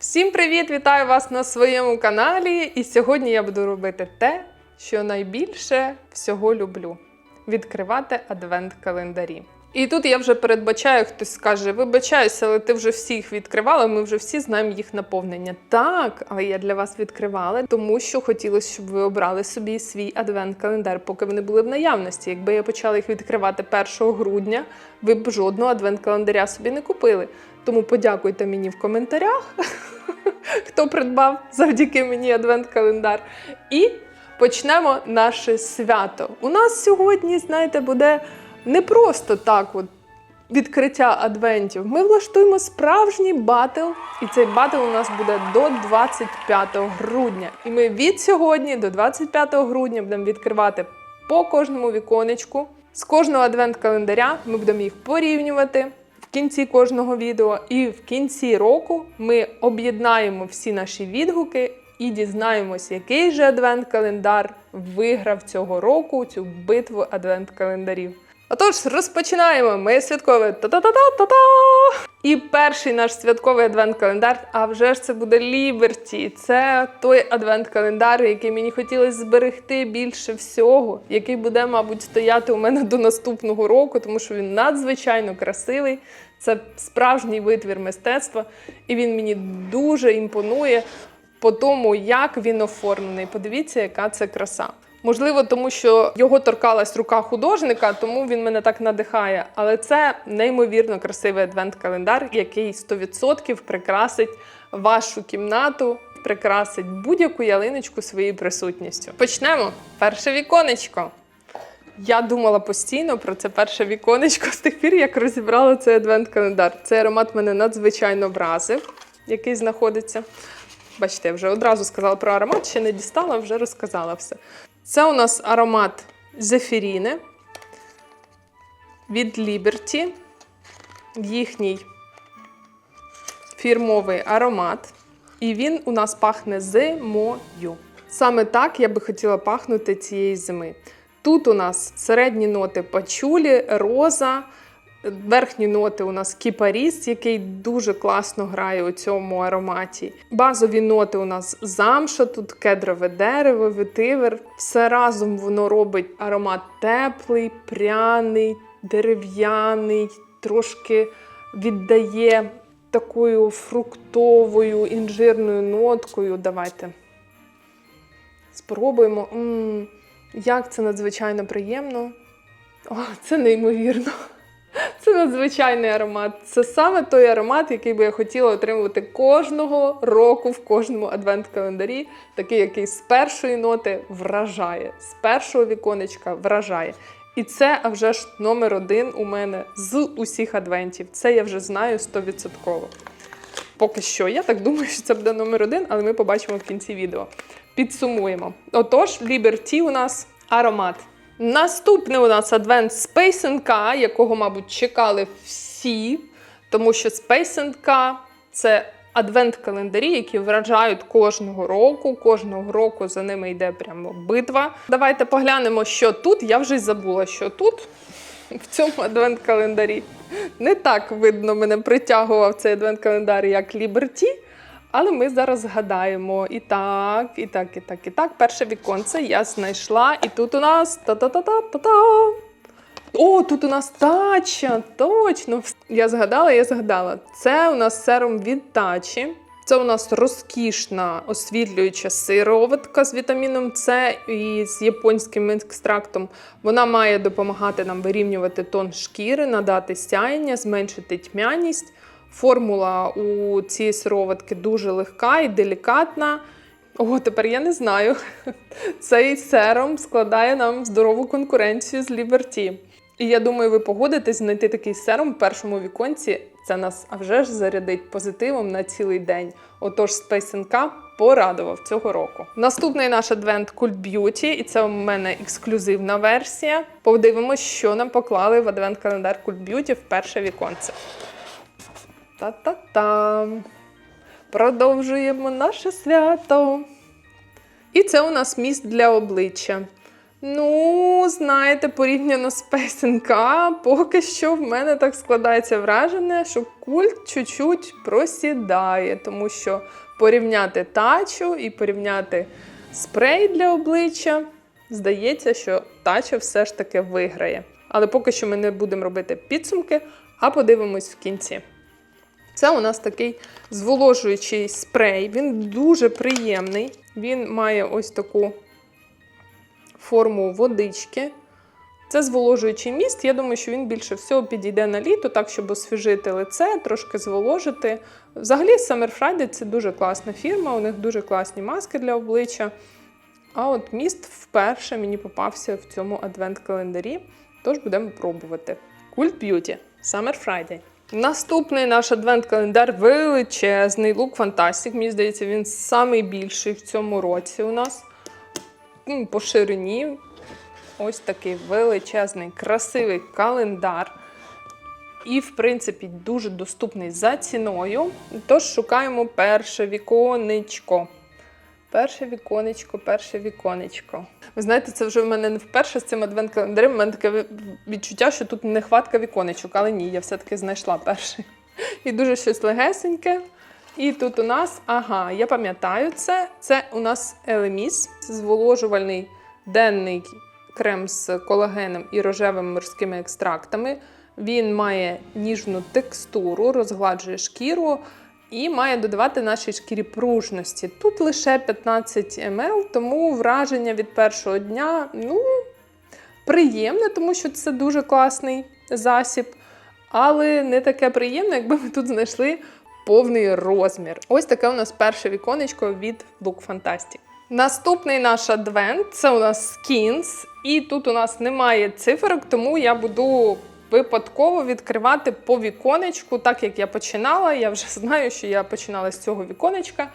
Всім привіт! Вітаю вас на своєму каналі. І сьогодні я буду робити те, що найбільше всього люблю: відкривати адвент-календарі. І тут я вже передбачаю, хтось скаже: вибачаюся, але ти вже всіх відкривала, ми вже всі знаємо їх наповнення. Так, але я для вас відкривала, тому що хотілося, щоб ви обрали собі свій адвент-календар, поки вони були в наявності. Якби я почала їх відкривати 1 грудня, ви б жодного адвент-календаря собі не купили. Тому подякуйте мені в коментарях, хто придбав завдяки мені адвент-календар. І почнемо наше свято. У нас сьогодні, знаєте, буде не просто так от відкриття адвентів. Ми влаштуємо справжній батл, і цей батл у нас буде до 25 грудня. І ми від сьогодні до 25 грудня будемо відкривати по кожному віконечку. З кожного адвент-календаря ми будемо їх порівнювати кінці кожного відео. І в кінці року ми об'єднаємо всі наші відгуки і дізнаємось, який же адвент-календар виграв цього року цю битву адвент-календарів. Отож, розпочинаємо. Ми святкове та-та-та-та-та-та! І перший наш святковий адвент-календар, а вже ж це буде Ліберті. Це той адвент-календар, який мені хотілося зберегти більше всього, який буде, мабуть, стояти у мене до наступного року, тому що він надзвичайно красивий. Це справжній витвір мистецтва, і він мені дуже імпонує по тому, як він оформлений. Подивіться, яка це краса. Можливо, тому що його торкалась рука художника, тому він мене так надихає. Але це неймовірно красивий адвент-календар, який 100% прикрасить вашу кімнату, прикрасить будь-яку ялиночку своєю присутністю. Почнемо. Перше віконечко. Я думала постійно про це перше віконечко з тих пір, як розібрала цей адвент-календар. Цей аромат мене надзвичайно вразив, який знаходиться. Бачите, я вже одразу сказала про аромат, ще не дістала, вже розказала все. Це у нас аромат Зефіріни від Liberty. Їхній фірмовий аромат. І він у нас пахне зимою. Саме так я би хотіла пахнути цієї зими. Тут у нас середні ноти пачулі, роза, верхні ноти у нас кіпаріс, який дуже класно грає у цьому ароматі. Базові ноти у нас замша, тут кедрове дерево, ветивер. Все разом воно робить аромат теплий, пряний, дерев'яний, трошки віддає такою фруктовою інжирною ноткою. Давайте спробуємо. М-м, як це надзвичайно приємно. О, це неймовірно. Це надзвичайний аромат. Це саме той аромат, який би я хотіла отримувати кожного року в кожному адвент-календарі, такий, який з першої ноти вражає, з першого віконечка вражає. І це а вже ж номер один у мене з усіх адвентів. Це я вже знаю 100%. Поки що, я так думаю, що це буде номер один, але ми побачимо в кінці відео. Підсумуємо. Отож, Liberty у нас аромат. Наступний у нас адвент Space якого, мабуть, чекали всі, тому що Space – це адвент-календарі, які вражають кожного року. Кожного року за ними йде прямо битва. Давайте поглянемо, що тут. Я вже забула, що тут, в цьому адвент-календарі. Не так видно, мене притягував цей адвент-календар, як Liberty. Але ми зараз згадаємо і так, і так, і так, і так. Перше віконце я знайшла, і тут у нас та-та-та-та-та-та. О, тут у нас тача, точно. Я згадала, я згадала. Це у нас серум від тачі. Це у нас розкішна освітлююча сироватка з вітаміном С і з японським екстрактом. Вона має допомагати нам вирівнювати тон шкіри, надати сяєння, зменшити тьмяність. Формула у цієї сироватки дуже легка і делікатна. О, тепер я не знаю. Цей серум складає нам здорову конкуренцію з Liberty. І я думаю, ви погодитесь знайти такий серум в першому віконці. Це нас а вже ж зарядить позитивом на цілий день. Отож, NK порадував цього року. Наступний наш адвент Cult Beauty, і це у мене ексклюзивна версія. Подивимось, що нам поклали в адвент-календар Cult Beauty в перше віконце. Та-та-там. Продовжуємо наше свято. І це у нас міст для обличчя. Ну, знаєте, порівняно з ПСНК, поки що в мене так складається враження, що культ чуть-чуть просідає, тому що порівняти тачу і порівняти спрей для обличчя, здається, що тача все ж таки виграє. Але поки що ми не будемо робити підсумки, а подивимось в кінці. Це у нас такий зволожуючий спрей. Він дуже приємний. Він має ось таку форму водички. Це зволожуючий міст. Я думаю, що він більше всього підійде на літо, так, щоб освіжити лице, трошки зволожити. Взагалі, Summer Friday це дуже класна фірма, у них дуже класні маски для обличчя. А от міст вперше мені попався в цьому адвент-календарі. Тож будемо пробувати. Cult Beauty Summer Friday. Наступний наш адвент-календар величезний Look Fantastic. Мені здається, він найбільший в цьому році у нас. По ширині. Ось такий величезний, красивий календар. І, в принципі, дуже доступний за ціною. Тож шукаємо перше віконечко. Перше віконечко, перше віконечко. Ви знаєте, це вже в мене не вперше з цим адвент-календарем. У мене таке відчуття, що тут нехватка віконечок, але ні, я все-таки знайшла перший. І дуже щось легесеньке. І тут у нас, ага, я пам'ятаю це. Це у нас Елеміс, зволожувальний денний крем з колагеном і рожевими морськими екстрактами. Він має ніжну текстуру, розгладжує шкіру і має додавати нашій шкірі пружності. Тут лише 15 мл, тому враження від першого дня ну, приємне, тому що це дуже класний засіб. Але не таке приємне, якби ми тут знайшли повний розмір. Ось таке у нас перше віконечко від Look Fantastic. Наступний наш адвент це у нас Skins. І тут у нас немає циферок, тому я буду випадково відкривати по віконечку, так як я починала. Я вже знаю, що я починала з цього віконечка.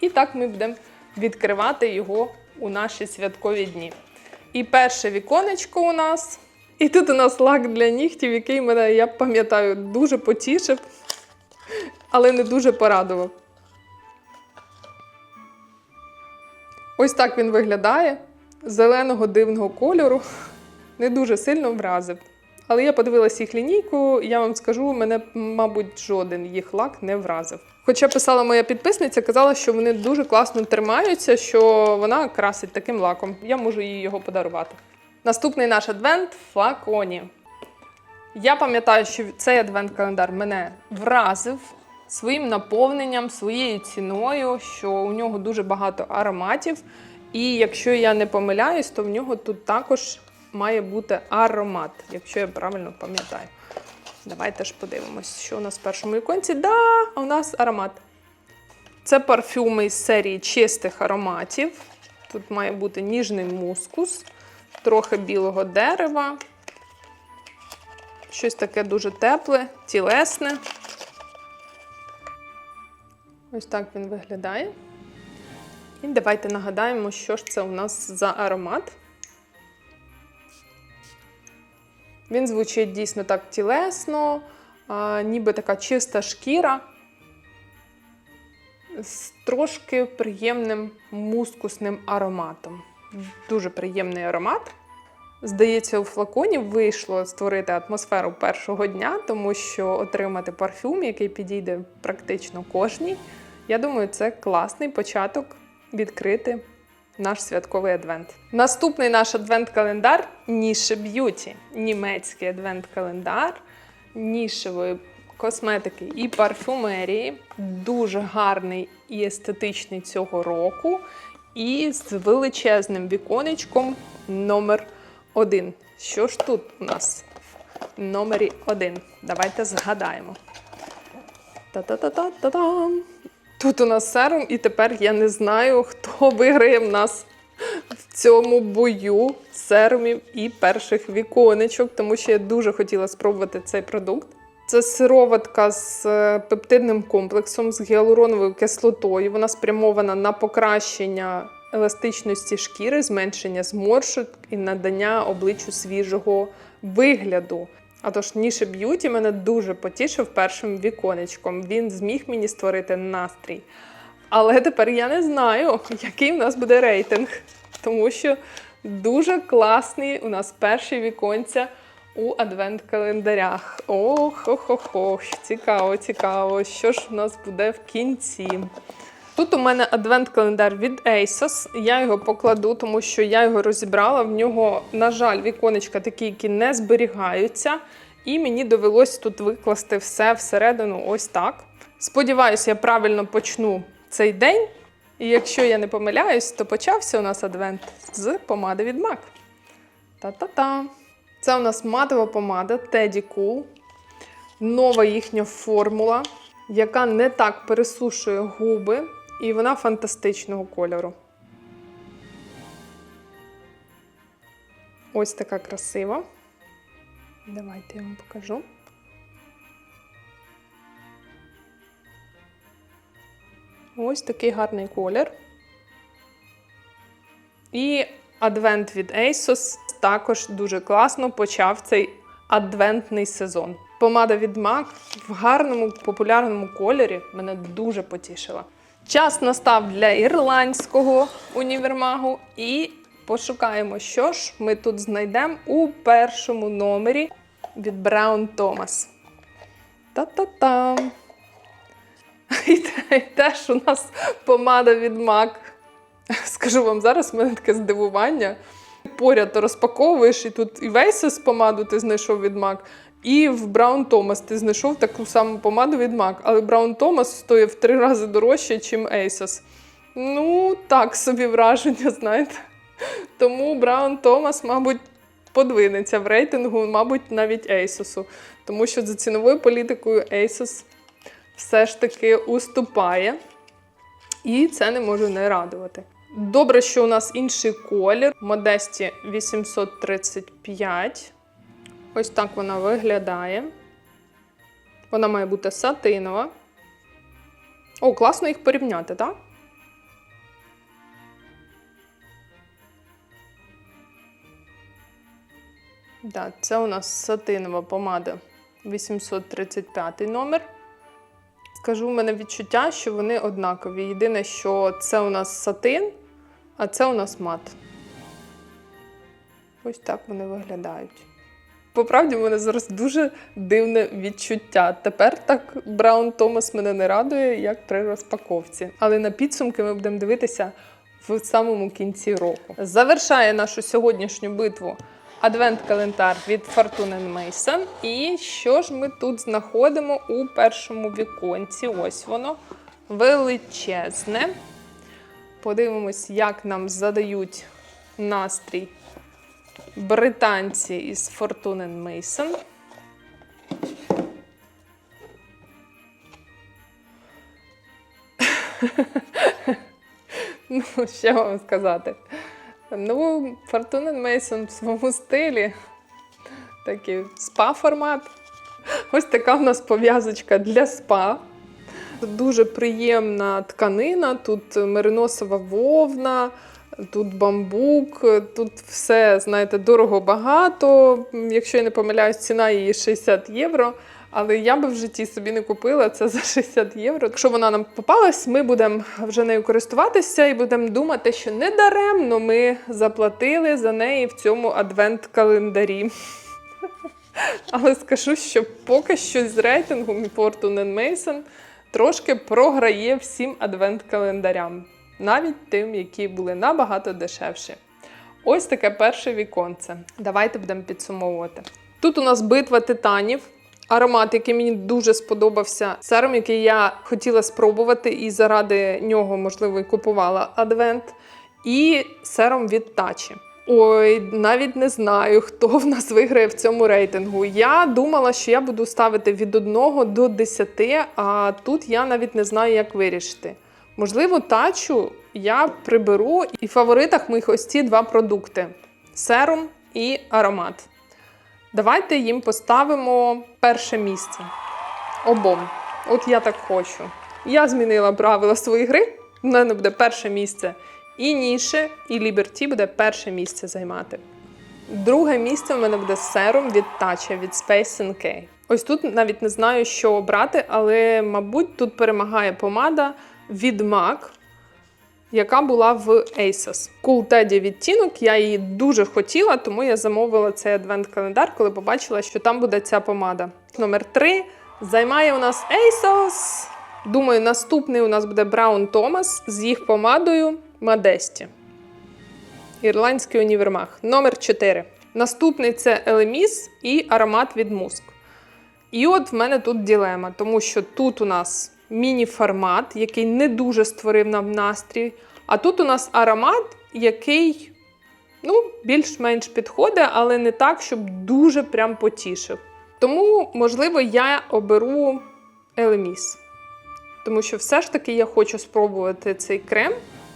І так ми будемо відкривати його у наші святкові дні. І перше віконечко у нас. І тут у нас лак для нігтів, який мене, я пам'ятаю, дуже потішив, але не дуже порадував. Ось так він виглядає. Зеленого дивного кольору. Не дуже сильно вразив. Але я подивилася їх лінійку, я вам скажу, мене, мабуть, жоден їх лак не вразив. Хоча писала моя підписниця, казала, що вони дуже класно тримаються, що вона красить таким лаком. Я можу їй його подарувати. Наступний наш адвент флаконі. Я пам'ятаю, що цей адвент-календар мене вразив своїм наповненням, своєю ціною, що у нього дуже багато ароматів. І якщо я не помиляюсь, то в нього тут також має бути аромат, якщо я правильно пам'ятаю. Давайте ж подивимось, що у нас в першому іконці. Да, у нас аромат. Це парфюми із серії чистих ароматів. Тут має бути ніжний мускус, трохи білого дерева. Щось таке дуже тепле, тілесне. Ось так він виглядає. І давайте нагадаємо, що ж це у нас за аромат. Він звучить дійсно так тілесно, ніби така чиста шкіра з трошки приємним мускусним ароматом. Дуже приємний аромат. Здається, у флаконі вийшло створити атмосферу першого дня, тому що отримати парфюм, який підійде практично кожній. Я думаю, це класний початок відкрити наш святковий адвент. Наступний наш адвент-календар Ніше Б'юті. Німецький адвент-календар нішевої косметики і парфюмерії. Дуже гарний і естетичний цього року. І з величезним віконечком номер один. Що ж тут у нас номері один? Давайте згадаємо. Та-та-та-та-та-там. Тут у нас серум, і тепер я не знаю, хто виграє в нас в цьому бою серумів і перших віконечок, тому що я дуже хотіла спробувати цей продукт. Це сироватка з е, пептидним комплексом, з гіалуроновою кислотою. Вона спрямована на покращення еластичності шкіри, зменшення зморшок і надання обличчю свіжого вигляду. А тож Ніше Б'юті мене дуже потішив першим віконечком. Він зміг мені створити настрій. Але тепер я не знаю, який в нас буде рейтинг. Тому що Дуже класні у нас перші віконця у адвент-календарях. Ох, ох, ох, ох, цікаво, цікаво, що ж у нас буде в кінці. Тут у мене адвент-календар від ASOS. Я його покладу, тому що я його розібрала. В нього, на жаль, віконечка такі, які не зберігаються. І мені довелось тут викласти все всередину ось так. Сподіваюся, я правильно почну цей день. І якщо я не помиляюсь, то почався у нас адвент з помади від MAC. Та-та-та. Це у нас матова помада Teddy Cool. Нова їхня формула, яка не так пересушує губи, і вона фантастичного кольору. Ось така красива. Давайте я вам покажу. Ось такий гарний колір. І адвент від ASOS також дуже класно почав цей адвентний сезон. Помада від MAC в гарному популярному кольорі мене дуже потішила. Час настав для ірландського універмагу і пошукаємо, що ж ми тут знайдемо у першому номері від Brown Thomas. Та-та-там! І і теж у нас помада від MAC. Скажу вам зараз, в мене таке здивування. Поряд розпаковуєш, і тут і Вейсес помаду ти знайшов від MAC, і в Brown Thomas ти знайшов таку саму помаду від MAC. Але Brown Thomas стоїть в три рази дорожче, ніж Asos. Ну, так собі враження, знаєте. Тому Brown Thomas, мабуть, подвинеться в рейтингу, мабуть, навіть Asos. Тому що за ціновою політикою Asos все ж таки уступає. І це не може не радувати. Добре, що у нас інший колір. Модесті 835. Ось так вона виглядає. Вона має бути сатинова. О, класно їх порівняти, так? Так, це у нас сатинова помада 835 номер. Скажу, в мене відчуття, що вони однакові. Єдине, що це у нас сатин, а це у нас мат. Ось так вони виглядають. По правді, в мене зараз дуже дивне відчуття. Тепер так Браун Томас мене не радує, як при розпаковці. Але на підсумки ми будемо дивитися в самому кінці року. Завершає нашу сьогоднішню битву адвент-календар від Fortune Mason. І що ж ми тут знаходимо у першому віконці? Ось воно величезне. Подивимось, як нам задають настрій британці із Fortune Mason. Ну, що вам сказати? Ну, Fortune Mason в своєму стилі. Такий спа-формат. Ось така в нас пов'язочка для спа. Дуже приємна тканина, тут мериносова вовна, тут бамбук, тут все, знаєте, дорого багато. Якщо я не помиляюсь, ціна її 60 євро. Але я би в житті собі не купила це за 60 євро. Якщо вона нам попалась, ми будемо вже нею користуватися і будемо думати, що недаремно ми заплатили за неї в цьому адвент-календарі. Але скажу, що поки що з рейтингом Fortune Mason трошки програє всім адвент-календарям, навіть тим, які були набагато дешевші. Ось таке перше віконце. Давайте будемо підсумовувати. Тут у нас битва титанів. Аромат, який мені дуже сподобався, серум, який я хотіла спробувати, і заради нього, можливо, і купувала адвент. І серум від Тачі. Ой, навіть не знаю, хто в нас виграє в цьому рейтингу. Я думала, що я буду ставити від 1 до 10, а тут я навіть не знаю, як вирішити. Можливо, тачу я приберу і в фаворитах моїх ось ці два продукти: серум і аромат. Давайте їм поставимо перше місце. Обом. От я так хочу. Я змінила правила своєї гри. У мене буде перше місце і Ніше, і Ліберті буде перше місце займати. Друге місце в мене буде серум від Тача від Space NK. Ось тут навіть не знаю, що обрати, але, мабуть, тут перемагає помада від MAC. яка була в ASOS. Cool Teddy відтінок. Я її дуже хотіла, тому я замовила цей адвент-календар, коли побачила, що там буде ця помада. Номер 3 займає у нас ASOS. Думаю, наступний у нас буде Brown Thomas з їх помадою Modesty. Ірландський універмаг. Номер 4. Наступний це Елеміс і аромат від муск. І от в мене тут ділема, тому що тут у нас міні-формат, який не дуже створив нам настрій. А тут у нас аромат, який ну, більш-менш підходить, але не так, щоб дуже прям потішив. Тому, можливо, я оберу Елеміс. Тому що все ж таки я хочу спробувати цей крем.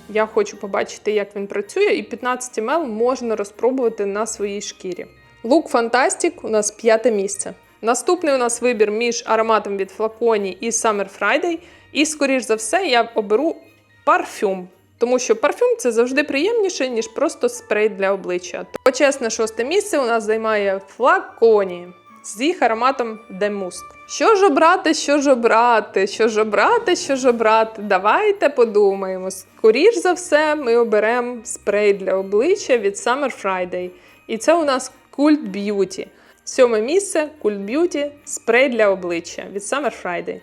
Я хочу побачити, як він працює, і 15 мл можна розпробувати на своїй шкірі. Лук Fantastic у нас п'яте місце. Наступний у нас вибір між ароматом від флаконі і Summer Friday. І, скоріш за все, я оберу парфюм. Тому що парфюм це завжди приємніше, ніж просто спрей для обличчя. Почесне шосте місце у нас займає флаконі з їх ароматом Демуск. Що ж обрати, що ж обрати, що ж обрати, що ж обрати? Давайте подумаємо. Скоріш за все, ми оберемо спрей для обличчя від Summer Friday. І це у нас Cult Beauty. Сьоме місце Cult Beauty спрей для обличчя від Summer Friday.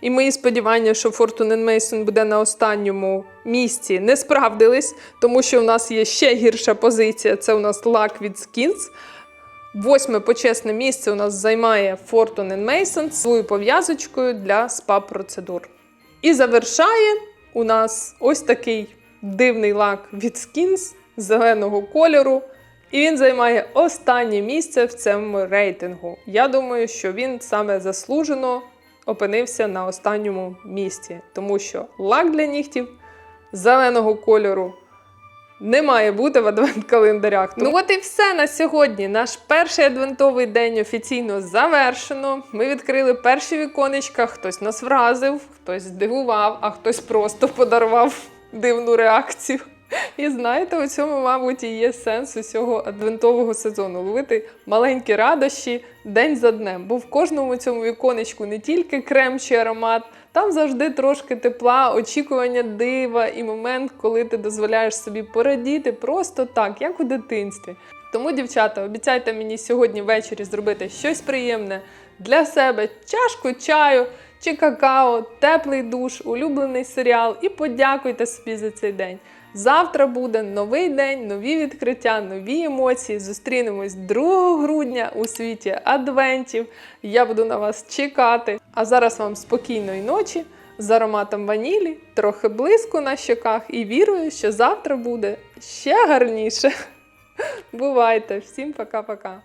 І мої сподівання, що Fortune Mason буде на останньому місці, не справдились, тому що в нас є ще гірша позиція. Це у нас лак від Skins. Восьме почесне місце у нас займає Fortune Mason своєю пов'язочкою для спа-процедур. І завершає у нас ось такий дивний лак від Skins зеленого кольору. І він займає останнє місце в цьому рейтингу. Я думаю, що він саме заслужено опинився на останньому місці, тому що лак для нігтів зеленого кольору не має бути в адвент-календарях. Ну от і все на сьогодні. Наш перший адвентовий день офіційно завершено. Ми відкрили перші віконечка, хтось нас вразив, хтось здивував, а хтось просто подарував дивну реакцію. І знаєте, у цьому, мабуть, і є сенс усього адвентового сезону ловити маленькі радощі день за днем. Бо в кожному цьому віконечку не тільки крем чи аромат, там завжди трошки тепла, очікування дива і момент, коли ти дозволяєш собі порадіти просто так, як у дитинстві. Тому, дівчата, обіцяйте мені сьогодні ввечері зробити щось приємне для себе, чашку чаю чи какао, теплий душ, улюблений серіал і подякуйте собі за цей день. Завтра буде новий день, нові відкриття, нові емоції. Зустрінемось 2 грудня у світі адвентів. Я буду на вас чекати. А зараз вам спокійної ночі з ароматом ванілі, трохи блиску на щоках і вірую, що завтра буде ще гарніше. Бувайте! Всім пока-пока!